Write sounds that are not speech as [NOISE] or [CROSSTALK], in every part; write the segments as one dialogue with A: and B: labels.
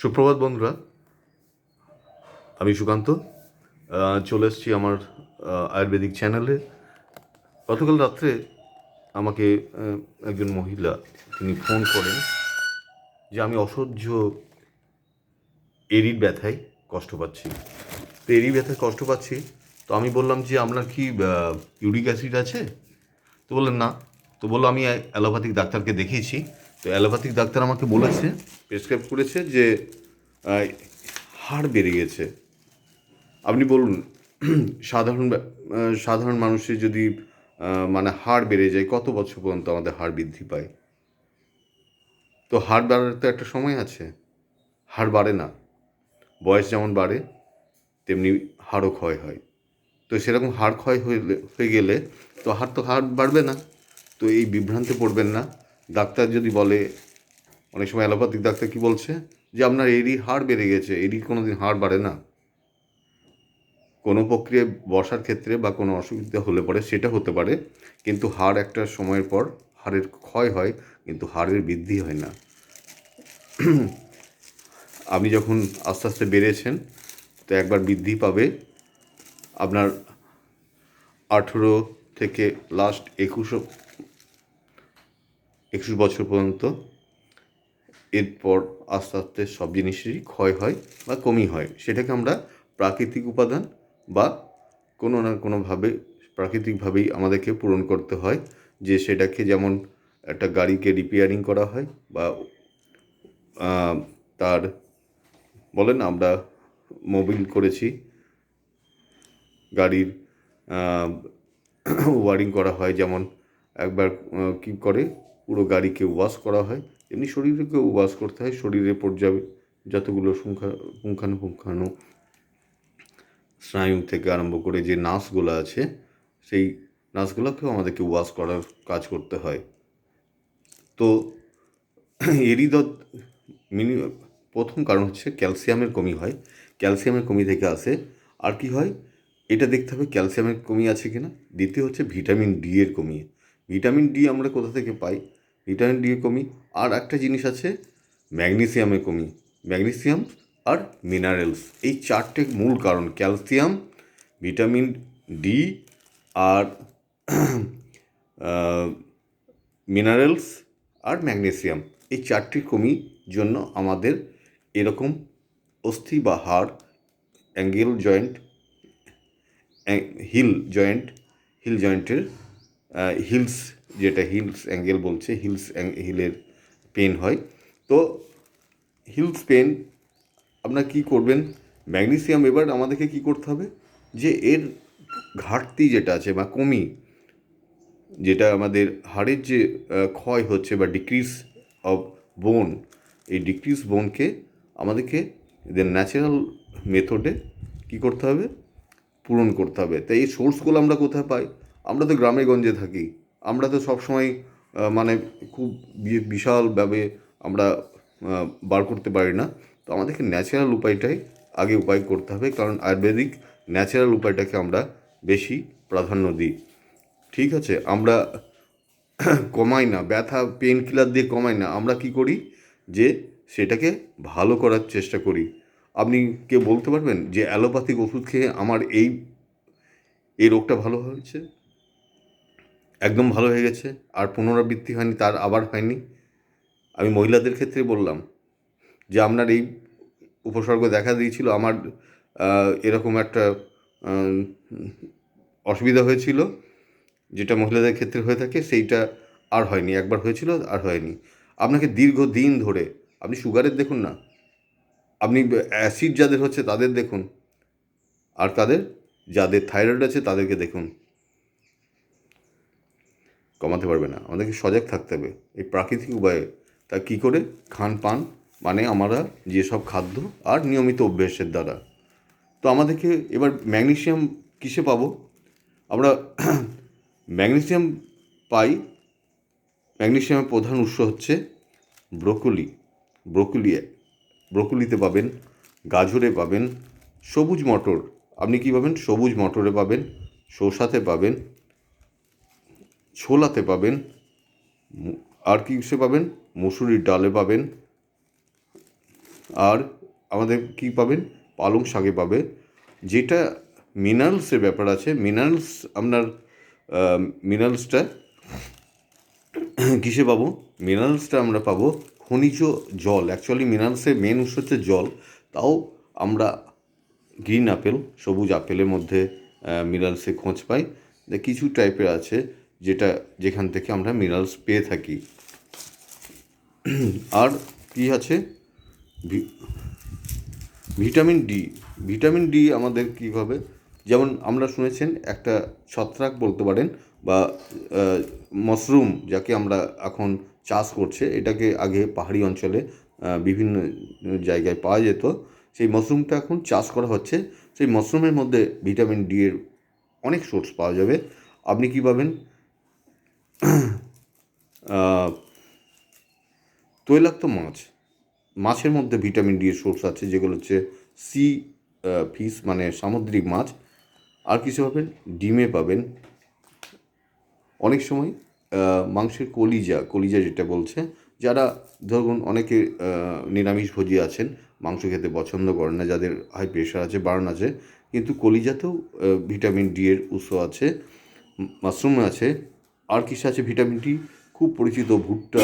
A: সুপ্রভাত বন্ধুরা। আমি সুকান্ত। চলে এসেছি আমার আয়ুর্বেদিক চ্যানেলে গতকাল রাত্রে আমাকে একজন মহিলা তিনি ফোন করেন যে আমি অসহ্য এরির ব্যথায় কষ্ট পাচ্ছি। তো এরি ব্যথায় কষ্ট পাচ্ছি, তো আমি বললাম যে, আপনার কি ইউরিক অ্যাসিড আছে? তো বললেন, না। তো বলল, আমি অ্যালোপ্যাথিক ডাক্তারকে দেখিয়েছি। তো অ্যালোপ্যাথিক ডাক্তার আমাকে বলেছে প্রেসক্রাইব করেছে যে হাড় বেড়ে গেছে। আপনি বলুন, [CLEARS THROAT] সাধারণ সাধারণ মানুষের যদি মানে হাড় বেড়ে যায়, কত বছর পর্যন্ত আমাদের হাড় বৃদ্ধি পায়? তো হাড় বাড়ার তো একটা সময় আছে। হাড় বাড়ে না। বয়স যেমন বাড়ে, তেমনি হাড়ও ক্ষয় হয়। তো সেরকম হাড় ক্ষয় হয়ে গেলে, তো হাড় তো হাড় বাড়বে না। তো এই বিভ্রান্তে পড়বেন না। ডাক্তার যদি বলে, অনেক সময় অ্যালোপ্যাথিক ডাক্তার কি বলছে? যে আপনার এরই হাড় বেড়ে গেছে এরই কোনো দিন হাড় বাড়ে না। কোনো প্রক্রিয়ায় বসার ক্ষেত্রে বা কোনো অসুবিধা হলে পরে সেটা হতে পারে, কিন্তু হাড় একটা সময়ের পর হাড়ের ক্ষয় হয়, কিন্তু হাড়ের বৃদ্ধি হয় না। আপনি যখন আস্তে আস্তে বেড়েছেন, তো একবার বৃদ্ধি পাবে। আপনার আঠেরো থেকে লাস্ট একুশ একুশ বছর পর্যন্ত এরপর আস্তে আস্তে সব জিনিসেরই ক্ষয় হয় বা কমই হয়। সেটাকে আমরা প্রাকৃতিক উপাদান বা কোনো না কোনোভাবে প্রাকৃতিকভাবেই আমাদেরকে পূরণ করতে হয়। যে সেটাকে যেমন একটা গাড়িকে রিপেয়ারিং করা হয় বা তার বলেন আমরা মোবিল করেছি, গাড়ির ওয়ারিং করা হয় যেমন একবার কি করে পুরো গাড়িকে ওয়াশ করা হয়। এমনি শরীরকে ওয়াশ করতে হয়, শরীরে পর্যায়ে যতগুলো পুঙ্খা, পুঙ্খানুপুঙ্খানু স্নায়ু থেকে আরম্ভ করে যে নাসগুলো আছে, সেই নাসগুলোকেও আমাদেরকে ওয়াশ করার কাজ করতে হয়। তো এরই দ মিনি, প্রথম কারণ হচ্ছে ক্যালসিয়ামের কমি হয়। ক্যালসিয়ামের কমি থেকে আসে। আর কি হয়? এটা দেখতে হবে ক্যালসিয়ামের কমি আছে কিনা। দ্বিতীয় হচ্ছে ভিটামিন ডি এর কমি। ভিটামিন ডি আমরা কোথা থেকে পাই? ভিটামিন ডি কমি। আর একটা জিনিস আছে ম্যাগনেসিয়ামের কমি। ম্যাগনেসিয়াম আর মিনারেলস এই চারটে মূল কারণ। ক্যালসিয়াম ভিটামিন ডি আর [CLEARS THROAT] মিনারেলস আর ম্যাগনেসিয়াম এই চারটি কমির জন্য আমাদের এরকম অস্থি বা হাড় angle joint heel joint heel জয়েন্টের হিলস, যেটা হিলস অ্যাঙ্গেল বলছে, হিলস হিলের পেন হয়। তো হিলস পেন, আপনার কি করবেন? ম্যাগনেসিয়াম এবার আমাদেরকে কি করতে হবে? যে এর ঘাটতি যেটা আছে বা কমি, যেটা আমাদের হাড়ের যে ক্ষয় হচ্ছে বা ডিক্রিজ অফ বোন এই ডিক্রিজ বোনকে আমাদেরকে এদের ন্যাচারাল মেথডে কি করতে হবে? পূরণ করতে হবে। তাই এই সোর্সগুলো আমরা কোথায় পাই? আমরা তো গ্রামে গঞ্জে থাকি। আমরা তো সবসময় মানে খুব বিশালভাবে আমরা বার করতে পারি না। তো আমাদেরকে ন্যাচারাল উপায়টাই আগে উপায় করতে হবে, কারণ আয়ুর্বেদিক ন্যাচারাল উপায়টাকে আমরা বেশি প্রাধান্য দিই। ঠিক আছে, আমরা কমাই না, ব্যথা পেন কিলার দিয়ে কমাই না, আমরা কি করি? যে সেটাকে ভালো করার চেষ্টা করি। আপনি কে বলতে পারবেন যে অ্যালোপ্যাথিক ওষুধ খেয়ে আমার এই এই রোগটা ভালো হয়েছে? একদম ভালো হয়ে গেছে, আর পুনরাবৃত্তি হয়নি, তার আবার হয়নি। আমি মহিলাদের ক্ষেত্রে বললাম যে, আপনার এই উপসর্গ দেখা দিয়েছিল, আমার এরকম একটা অসুবিধা হয়েছিল, যেটা মহিলাদের ক্ষেত্রে হয়ে থাকে, সেইটা আর হয়নি, একবার হয়েছিল, আর হয়নি। আপনাকে দীর্ঘ দিন ধরে, আপনি সুগারের দেখুন না, আপনি অ্যাসিড যাদের হচ্ছে তাদের দেখুন, আর তাদের, যাদের থাইরয়েড আছে তাদেরকে দেখুন। কমাতে পারবে না। আমাদেরকে সজাগ থাকতে হবে। এই প্রাকৃতিক উপায়ে তা কী করে? খান পান মানে আমরা যেসব খাদ্য আর নিয়মিত অভ্যেসের দ্বারা। তো আমাদেরকে এবার ম্যাগনেসিয়াম কিসে পাবো? আমরা [CLEARS THROAT] ম্যাগনেসিয়াম পাই ম্যাগনেসিয়ামের প্রধান উৎস হচ্ছে ব্রোকলি। ব্রোকলি, ব্রোকলিতে পাবেন, গাজরে পাবেন, সবুজ মটর। আপনি কী পাবেন? সবুজ মটরে পাবেন শসাতে পাবেন ছোলাতে পাবেন, আর কি কিসে পাবেন? মুসুরির ডালে পাবেন। আর আমাদের কি পাবেন? পালং শাকে পাবে। যেটা মিনারেলসের ব্যাপার আছে, মিনারেলস আপনার মিনারেলসটা কিসে পাবো? মিনারেলসটা আমরা পাবো খনিজ জল। অ্যাকচুয়ালি মিনারেলসের মেন উৎস হচ্ছে জল। তাও আমরা গ্রিন আপেল সবুজ আপেলের মধ্যে মিনারেলসে খোঁজ পাই। কিছু টাইপের আছে। যেটা যেখান থেকে আমরা মিনারেলস পেয়ে থাকি। আর কি আছে? ভিটামিন ডি ভিটামিন ডি আমাদের কী হবে যেমন আমরা শুনেছেন একটা ছত্রাক বলতে পারেন বা মাশরুম যাকে আমরা এখন চাষ করছে, এটাকে আগে পাহাড়ি অঞ্চলে বিভিন্ন জায়গায় পাওয়া যেত। সেই মাশরুমটা এখন চাষ করা হচ্ছে। সেই মাশরুমের মধ্যে ভিটামিন ডি এর অনেক সোর্স পাওয়া যাবে। আপনি কী পাবেন তৈলাক্ত মাছ। মাছের মধ্যে ভিটামিন ডি এর সোর্স আছে, যেগুলো হচ্ছে সি ফিশ মানে সামুদ্রিক মাছ। আর কিছু পাবেন? ডিমে পাবেন। অনেক সময় মাংসের কলিজা কলিজা যেটা বলছে, যারা ধরুন অনেকে নিরামিষভোজী আছেন, মাংস খেতে পছন্দ করেন না, যাদের হাই প্রেশার আছে বার্ন আছে, কিন্তু কলিজাতেও ভিটামিন ডি এর উৎস আছে মাশরুমে আছে আর কিসে আছে ভিটামিন ডি খুব পরিচিত ভুট্টা।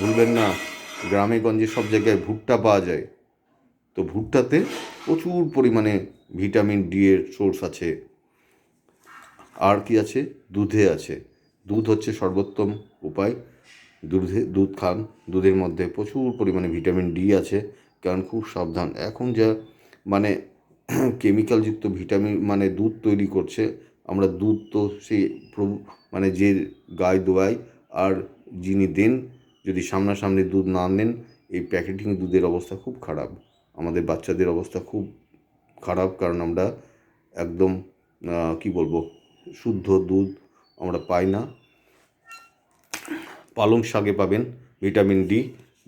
A: ভুলবেন না। গ্রামে গঞ্জে সব জায়গায় ভুট্টা পাওয়া যায়। তো ভুট্টাতে প্রচুর পরিমাণে ভিটামিন ডি এর সোর্স আছে। আর কি আছে? দুধে আছে। দুধ হচ্ছে সর্বোত্তম উপায়। দুধে, দুধ খান। দুধের মধ্যে প্রচুর পরিমাণে ভিটামিন ডি আছে। কারণ খুব সাবধান। এখন যা মানে [CLEARS THROAT] কেমিক্যালযুক্ত ভিটামিন মানে দুধ তৈরি করছে, আমরা দুধ তো সেই মানে যে গায়ে দোয়াই আর যিনি দেন, যদি সামনাসামনি দুধ না নেন, এই প্যাকেটিং দুধের অবস্থা খুব খারাপ। আমাদের বাচ্চাদের অবস্থা খুব খারাপ, কারণ আমরা একদম কি বলব, শুদ্ধ দুধ আমরা পাই না। পালং শাকে পাবেন ভিটামিন ডি,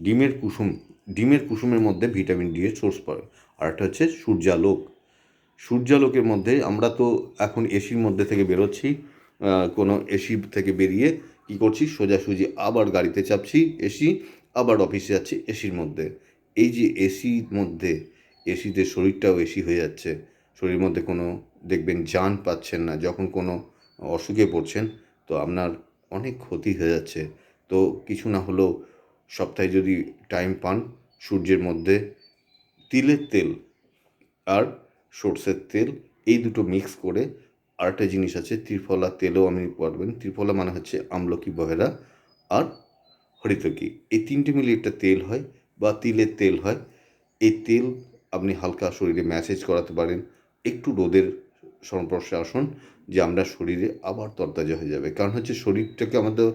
A: ডিমের কুসুম, ডিমের কুসুমের মধ্যে ভিটামিন ডি এর সোর্স পাবে আর একটা হচ্ছে সূর্যালোক। সূর্যালোকের মধ্যে আমরা তো এখন এসির মধ্যে থেকে বেরোচ্ছি। কোনো এসি থেকে বেরিয়ে কী করছি? সোজাসুজি আবার গাড়িতে চাপছি, এসি, আবার অফিসে যাচ্ছি এসির মধ্যে। এই যে এসির মধ্যে, এসিতে শরীরটাও এসি হয়ে যাচ্ছে। শরীরের মধ্যে কোনো, দেখবেন জান পাচ্ছেন না, যখন কোনো অসুখে পড়ছেন, তো আপনার অনেক ক্ষতি হয়ে যাচ্ছে। তো কিছু না হলেও সপ্তাহে যদি টাইম পান, সূর্যের মধ্যে তিলের তেল আর সর্ষের তেল, এই দুটো মিক্স করে আরেকটা জিনিস আছে, ত্রিফলা তেলও আপনি পারবেন। ত্রিফলা মানে হচ্ছে আমলকি বহেরা আর হরিতকি। এই তিনটে মিলিয়ে একটা তেল হয় বা তিলের তেল হয়। এই তেল আপনি হালকা শরীরে ম্যাসেজ করাতে পারেন। একটু রোদের সংস্পর্শে আসুন যে আমরা শরীরে আবার তরতাজা হয়ে যাবে। কারণ হচ্ছে শরীরটাকে আমাদের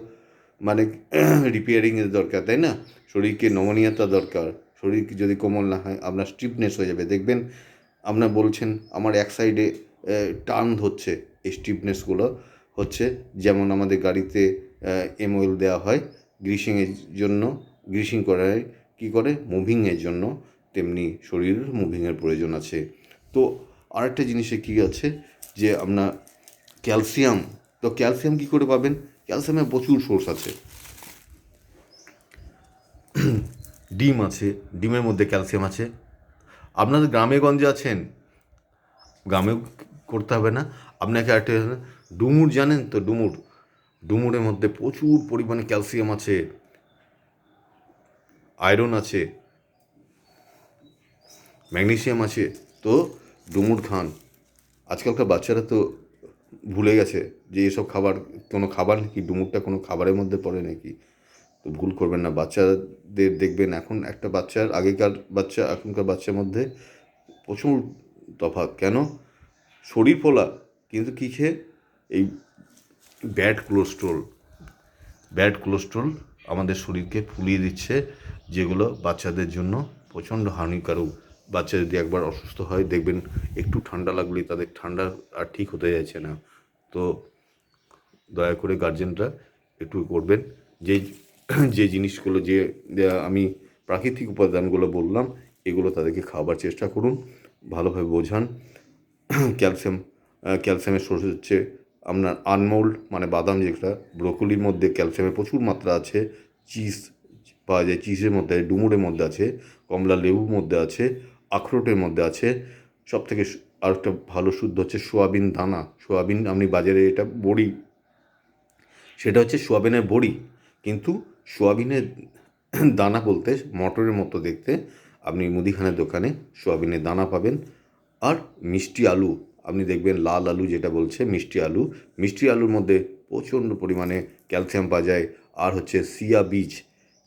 A: মানে রিপেয়ারিংয়ের দরকার, তাই না? শরীরকে নমনীয়তা দরকার। শরীর যদি কোমল না হয়, আপনার স্টিফনেস হয়ে যাবে। দেখবেন, আপনার বলছেন, আমার এক সাইডে টার্ন হচ্ছে, এই স্টিফনেসগুলো হচ্ছে। যেমন আমাদের গাড়িতে এম অয়েল দেওয়া হয় গ্রিসিংয়ের জন্য গ্রিসিং করা হয়। কী করে? মুভিংয়ের জন্য। তেমনি শরীরের মুভিংয়ের প্রয়োজন আছে। তো আরেকটা জিনিসে কী আছে? যে আপনার ক্যালসিয়াম তো ক্যালসিয়াম কী করে পাবেন? ক্যালসিয়ামের প্রচুর সোর্স আছে। ডিম আছে, ডিমের মধ্যে ক্যালসিয়াম আছে। আপনাদের গ্রামে গঞ্জে আছেন? গ্রামেও করতে হবে না। আপনাকে একটা ডুমুর জানেন তো ডুমুর? ডুমুরের মধ্যে প্রচুর পরিমাণে ক্যালসিয়াম আছে, আয়রন আছে ম্যাগনেশিয়াম আছে। তো ডুমুর খান, আজকালকার বাচ্চারা তো ভুলে গেছে যে এসব খাবার, কোনো খাবার নাকি ডুমুরটা কোনো খাবারের মধ্যে পড়ে নাকি? তো ভুল করবেন না, বাচ্চাদের দেখবেন এখন একটা বাচ্চার, আগেকার বাচ্চা, এখনকার বাচ্চার মধ্যে প্রচুর তফাৎ। কেন? শরীর ফোলা, কিন্তু কী খেয়ে? এই ব্যাড কোলেস্ট্রল ব্যাড কোলেস্ট্রল আমাদের শরীরকে ফুলিয়ে দিচ্ছে, যেগুলো বাচ্চাদের জন্য প্রচণ্ড হানিকারক। বাচ্চা যদি একবার অসুস্থ হয়, দেখবেন একটু ঠান্ডা লাগলেই তাদের ঠান্ডা আর ঠিক হতে যাচ্ছে না। তো দয়া করে গার্জেনরা একটু করবেন। যে যে জিনিসগুলো যে আমি প্রাকৃতিক উপাদানগুলো বললাম, এগুলো তাদেরকে খাওয়াবার চেষ্টা করুন, ভালোভাবে বোঝান। [CLEARS THROAT] ক্যালসিয়াম ক্যালসিয়ামের সোর্স হচ্ছে আপনার আনমোল্ড মানে বাদাম যেটা, ব্রোকলির মধ্যে ক্যালসিয়ামের প্রচুর মাত্রা আছে, চিজ পাওয়া যায়, চিজের মধ্যে, ডুমুরের মধ্যে আছে, কমলা লেবুর মধ্যে আছে, আখরোটের মধ্যে আছে। সব থেকে আর একটা ভালো শুদ্ধ হচ্ছে সোয়াবিন দানা। সোয়াবিন আপনি বাজারে এটা বড়ি, সেটা হচ্ছে সোয়াবিনের বড়ি। কিন্তু সোয়াবিনের [CLEARS THROAT] দানা বলতে মটরের মতো দেখতে আপনি মুদিখানার দোকানে সোয়াবিনের দানা পাবেন। আর মিষ্টি আলু, আপনি দেখবেন লাল আলু যেটা বলছে, মিষ্টি আলু। মিষ্টি আলুর মধ্যে প্রচণ্ড পরিমাণে ক্যালসিয়াম পাওয়া যায়। আর হচ্ছে সিয়া বীজ,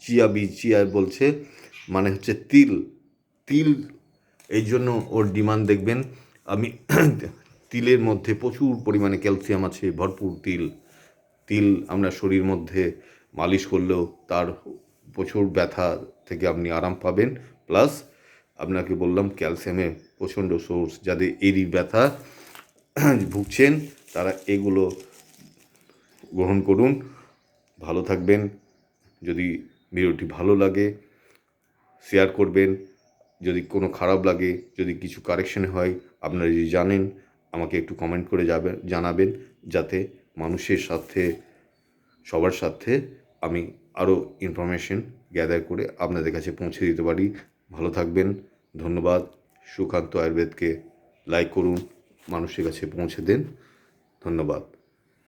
A: চিয়া বীজ, চিয়া বলছে মানে হচ্ছে তিল। তিল, এই জন্য ওর ডিমান্ড দেখবেন, আমি [COUGHS] তিলের মধ্যে প্রচুর পরিমাণে ক্যালসিয়াম আছে, ভরপুর তিল। তিল আমরা শরীর মধ্যে মালিশ করলেও তার প্রচুর ব্যথা থেকে আপনি আরাম পাবেন। প্লাস আপনাকে বললাম ক্যালসিয়ামের প্রচণ্ড সোর্স যাদের এরই ব্যথা [CLEARS THROAT] ভুগছেন, তারা এগুলো গ্রহণ করুন। ভালো থাকবেন। যদি ভিডিওটি ভালো লাগে শেয়ার করবেন। যদি কোনো খারাপ লাগে, যদি কিছু কারেকশন হয়, আপনারা যদি জানেন, আমাকে একটু কমেন্ট করে যাবেন জানাবেন, যাতে মানুষের সাথে, সবার সাথে আমি আরও ইনফরমেশন গ্যাদার করে আপনাদের কাছে পৌঁছে দিতে পারি। ভালো থাকবেন। ধন্যবাদ। সুকান্ত আয়ুর্বেদকে লাইক করুন মানুষের কাছে পৌঁছে দেন। ধন্যবাদ।